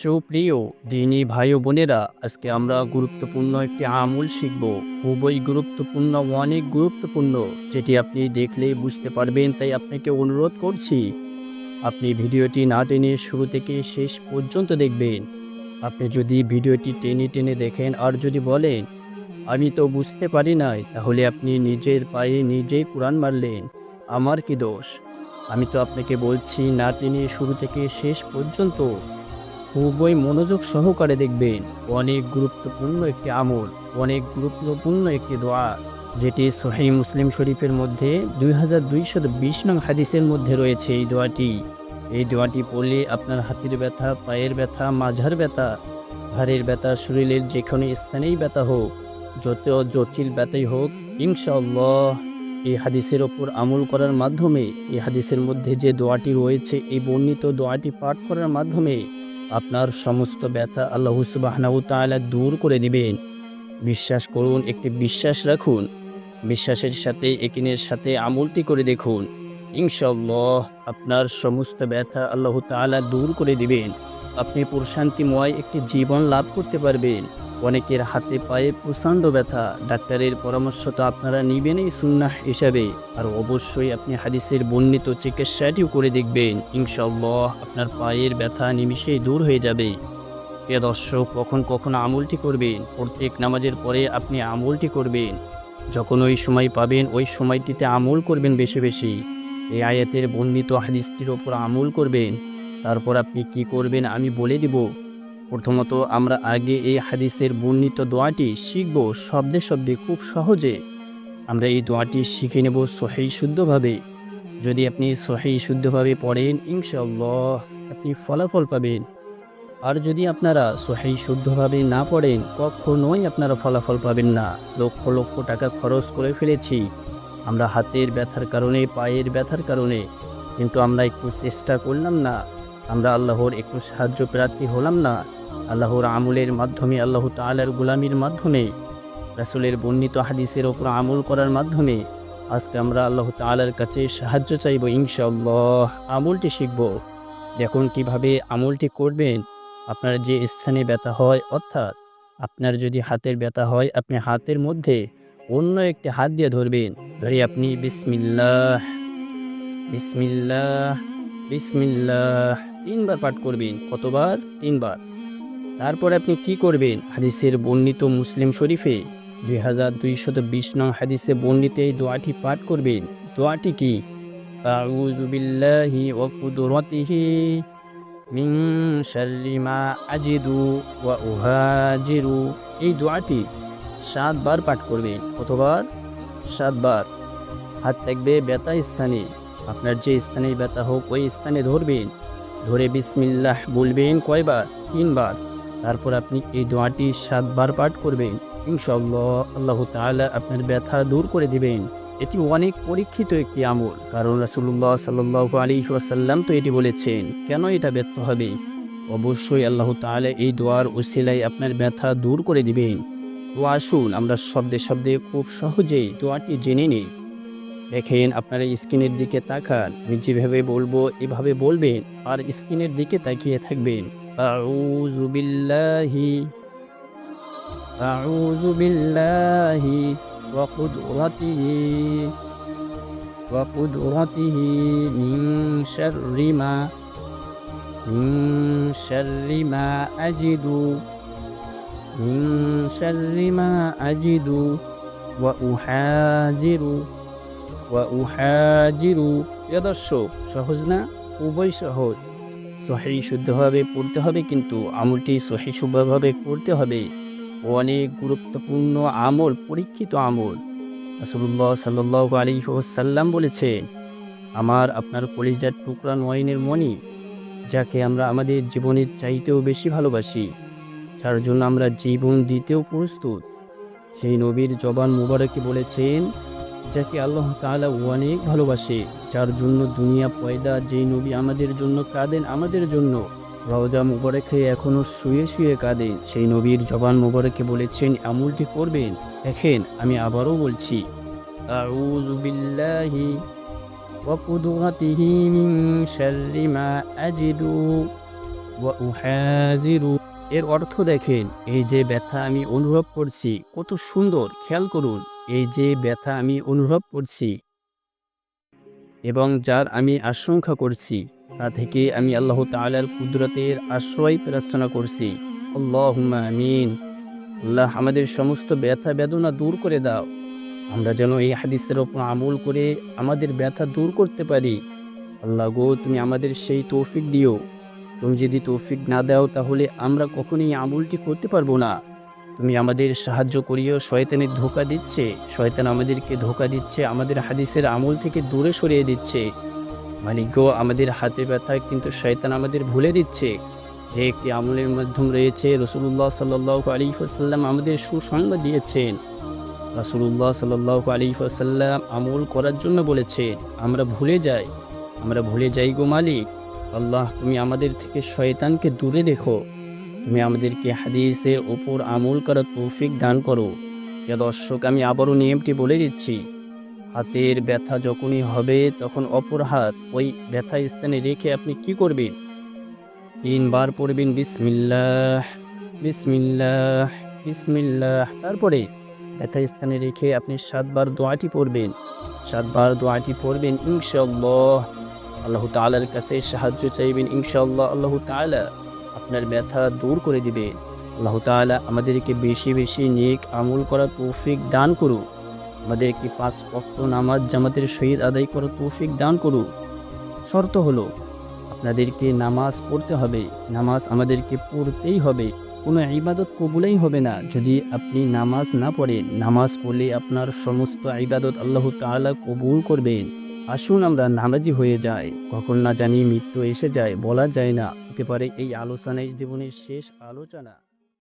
সুপ্রিয় দিনী ভাই ও বোনেরা, আজকে আমরা গুরুত্বপূর্ণ একটি আমল শিখব। খুবই গুরুত্বপূর্ণ, অনেক গুরুত্বপূর্ণ, যেটি আপনি দেখলে বুঝতে পারবেন, তাই আপনাকে অনুরোধ করছি। আপনি ভিডিওটি না টেনে শুরু থেকে শেষ পর্যন্ত দেখবেন। আপনি যদি ভিডিওটি টেনে টেনে দেখেন আর যদি বলেন, আমি তো বুঝতে পারি নাই তাহলে আপনি নিজের পায়ে নিজেই কোরআন মারলেন। আমার কি দোষ? আমি তো আপনাকে বলছি, না টেনে শুরু থেকে শেষ পর্যন্ত। খুবই মনোযোগ সহকারে দেখবেন। অনেক গুরুত্বপূর্ণ একটি আমল, অনেক গুরুত্বপূর্ণ একটি দোয়া, যেটি সহি মুসলিম শরীফের মধ্যে দুই হাজার দুইশত বিশ নং হাদিসের মধ্যে রয়েছে এই দোয়াটি। এই দোয়াটি পড়লে আপনার হাতের ব্যথা, পায়ের ব্যথা, মাঝার ব্যথা, ঘাড়ের ব্যথা, শরীরের যে কোনো স্থানেই ব্যথা হোক, যত জটিল ব্যথাই হোক, ইনশাআল্লাহ এই হাদিসের ওপর আমল করার মাধ্যমে, এই হাদিসের মধ্যে যে দোয়াটি রয়েছে, এই বর্ণিত দোয়াটি পাঠ করার মাধ্যমে আপনার সমস্ত ব্যথা আল্লাহ সুবাহনাউ তালা দূর করে দিবেন। বিশ্বাস করুন, একটি বিশ্বাস রাখুন। বিশ্বাসের সাথে, একিনের সাথে আমলটি করে দেখুন। ইনশাল্লাহ আপনার সমস্ত ব্যথা আল্লাহ তালা দূর করে দিবেন। আপনি প্রশান্তিময় একটি জীবন লাভ করতে পারবেন। অনেকের হাতে পায়ে প্রচণ্ড ব্যথা। ডাক্তারের পরামর্শ তো আপনারা নিবেনই সুন্নাহ হিসাবে। আর অবশ্যই আপনি হাদিসের বর্ণিত চিকিৎসাটিও করে দেখবেন। ইনশাল্লাহ আপনার পায়ের ব্যথা নিমিষেই দূর হয়ে যাবে। প্রিয় দর্শক, কখন কখন আমলটি করবেন? প্রত্যেক নামাজের পরে আপনি আমলটি করবেন। যখন ওই সময় পাবেন, ওই সময়টিতে আমল করবেন বেশি বেশি। এই আয়াতের বর্ণিত হাদিসটির ওপর আমল করবেন। তারপর আপনি কি করবেন আমি বলে দিব। প্রথমত আমরা আগে এই হাদিসের বর্ণিত দোয়াটি শিখব শব্দে শব্দে খুব সহজে। আমরা এই দোয়াটি শিখে নেব সহি শুদ্ধভাবে। যদি আপনি সহি শুদ্ধভাবে পড়েন ইনশাল্লাহ আপনি ফলাফল পাবেন। আর যদি আপনারা সহি শুদ্ধভাবে না পড়েন, কখনোই আপনারা ফলাফল পাবেন না। লক্ষ লক্ষ টাকা খরচ করে ফেলেছি। আমরা হাতের ব্যথার কারণে, পায়ের ব্যথার কারণে কিন্তু আমরা একটু চেষ্টা করলাম না। আমরা আল্লাহর একটু সাহায্য প্রার্থী হলাম না। আল্লাহর আমলের মাধ্যমে, আল্লাহ তালার গুলামির মাধ্যমে, রাসুলের বর্ণিত হাদিসের ওপর আমল করার মাধ্যমে আজকে আমরা আল্লাহ তালার কাছে সাহায্য চাইব ইনশাল্লাহ আমলটি শিখব। দেখুন কীভাবে আমলটি করবেন। আপনার যে স্থানে ব্যথা হয়, অর্থাৎ আপনার যদি হাতের ব্যথা হয়, আপনি হাতের মধ্যে অন্য একটি হাত দিয়ে ধরবেন। ধরে আপনি বিসমিল্লাহ বিসমিল্লাহ বিসমিল্লাহ তিনবার পাঠ করবেন। কতবার? তিনবার। তারপর আপনি কি করবেন? হাদিসের বর্ণিত মুসলিম শরীফে দুই হাজার দুইশত বিশ নং হাদিসে বর্ণিত এই দোয়াটি পাঠ করবেন। দোয়াটি কি? আজিদু ওয়া এই দোয়াটি সাতবার পাঠ করবেন কতবার সাতবার। হাত থাকবে ব্যথা স্থানে। আপনার যে স্থানে ব্যথা হোক, ওই স্থানে ধরবেন। ধরে বিসমিল্লাহ বলবেন কয়বার? তিনবার। তারপর আপনি এই দোয়াটি সাতবার পাঠ করবেন। ইনশাল্লাহ আল্লাহ তাআলা আপনার ব্যথা দূর করে দিবেন। এটি অনেক পরীক্ষিত একটি আমল। কারণ রাসুল্লাহ সাল্লাহ আলী ওয়াসাল্লাম তো এটি বলেছেন, কেন এটা ব্যর্থ হবে? অবশ্যই আল্লাহ তাআলা এই দোয়ার উসিলায় আপনার ব্যথা দূর করে দিবেন। তো আসুন আমরা শব্দে শব্দে খুব সহজেই দোয়াটি জেনে নিই। দেখেন আপনারা স্ক্রিনের দিকে তাকান। আমি যেভাবে বলব এভাবে বলবেন, আর স্ক্রিনের দিকে তাকিয়ে থাকবেন। আউযু বিল্লাহি আউযু বিল্লাহি ওয়া কুদরাতিহি ওয়া কুদরাতিহি মিন শাররি মা মিন শাররি মা আজিদু মিন শাররি মা আজিদু ওয়া উহাজিরু ওয়া উহাজিরু প্রিয় দর্শক সহজ না খুবই সহজ সহি শুদ্ধভাবে পড়তে হবে, কিন্তু আমলটি সহি শুদ্ধভাবে করতে হবে। অনেক গুরুত্বপূর্ণ আমল, পরীক্ষিত আমল। রাসুল্লাহ সাল্লাহ আলী সাল্লাম বলেছেন আমার, আপনার কলিজার টুকরা নয়নের মণি, যাকে আমরা আমাদের জীবনের চাইতেও বেশি ভালোবাসি, যার জন্য আমরা জীবন দিতেও প্রস্তুত। সেই নবীর জবান মুবারকে বলেছেন যাকে আল্লাহ তাআলা অনেক ভালোবাসে, যার জন্য দুনিয়া পয়দা যেই নবী আমাদের জন্য কাঁদেন আমাদের জন্য। রওজা মুবারকে এখনও শুয়ে শুয়ে কাঁদেন। সেই নবীর জবান মুবারকে বলেছেন, আমলটি করবেন। দেখেন, আমি আবারও বলছি এর অর্থ দেখেন, এই যে ব্যথা আমি অনুভব করছি, কত সুন্দর, খেয়াল করুন। এই যে ব্যথা আমি অনুভব করছি এবং যার আমি আশঙ্কা করছি, তা থেকে আমি আল্লাহ তাআলার কুদরতের আশ্রয় প্রার্থনা করছি। আল্লাহুম্মা আমিন। আল্লাহ আমাদের সমস্ত ব্যথা বেদনা দূর করে দাও। আমরা যেন এই হাদিসের ওপর আমল করে আমাদের ব্যথা দূর করতে পারি। আল্লাহ গো, তুমি আমাদের সেই তৌফিক দিও। তুমি যদি তৌফিক না দাও, তাহলে আমরা কখনোই আমলটি করতে পারব না। তুমি আমাদের সাহায্য করিও, শয়তানের ধোকা দিচ্ছে, শয়তান আমাদেরকে ধোকা দিচ্ছে, আমাদের হাদিসের আমল থেকে দূরে সরিয়ে দিচ্ছে। মালিক গো, আমাদের হাতে ব্যথা, কিন্তু শয়তান আমাদের ভুলে দিচ্ছে। যে একটি আমলের মাধ্যম রয়েছে রসুল্লাহ সাল্লাহ আলী সাল্লাম আমাদের সুসংবাদ দিয়েছেন। রাসুল্লাহ সাল্লাহ আলী সাল্লাম আমল করার জন্য বলেছে আমরা ভুলে যাই, আমরা ভুলে যাই গো মালিক। আল্লাহ, তুমি আমাদের থেকে শয়তানকে দূরে রেখো। তুমি আমাদেরকে হাদিসের ওপর আমল করার তৌফিক দান করো। এ দর্শক, আমি আবারও নিয়মটি বলে দিচ্ছি। হাতের ব্যথা যখনই হবে, তখন অপর হাত ওই ব্যথা স্থানে রেখে আপনি কি করবেন? তিনবার পড়বেন, বিসমিল্লাহ বিসমিল্লাহ বিসমিল্লাহ। তারপরে ব্যথা স্থানে রেখে আপনি সাতবার দোয়াটি পড়বেন। সাতবার দোয়াটি পড়বেন ইনশাল্লাহ আল্লাহ তাআলার কাছে সাহায্য চাইবেন, ইনশাআল্লাহ। আল্লাহ তাআলা আপনার ব্যথা দূর করে দিবে। আল্লাহ তাআলা আমাদেরকে বেশি বেশি নেক আমল করার তৌফিক দান করুক আমাদেরকে পাঁচ অক্ট নামাজ জামাতের শহীদ আদায় করার তৌফিক দান করুক শর্ত হলো, আপনাদেরকে নামাজ পড়তে হবে। নামাজ আমাদেরকে পড়তেই হবে। কোনো ইবাদত কবুলেই হবে না। যদি আপনি নামাজ না পড়েন, নামাজ পড়লে আপনার সমস্ত ইবাদত আল্লাহ তাআলা কবুল করবেন। আসুন আমরা নামাজি হয়ে যাই। কখন না জানি মৃত্যু এসে যায়, বলা যায় না। হতে পারে। এই আলোচনায় জীবনের শেষ আলোচনা।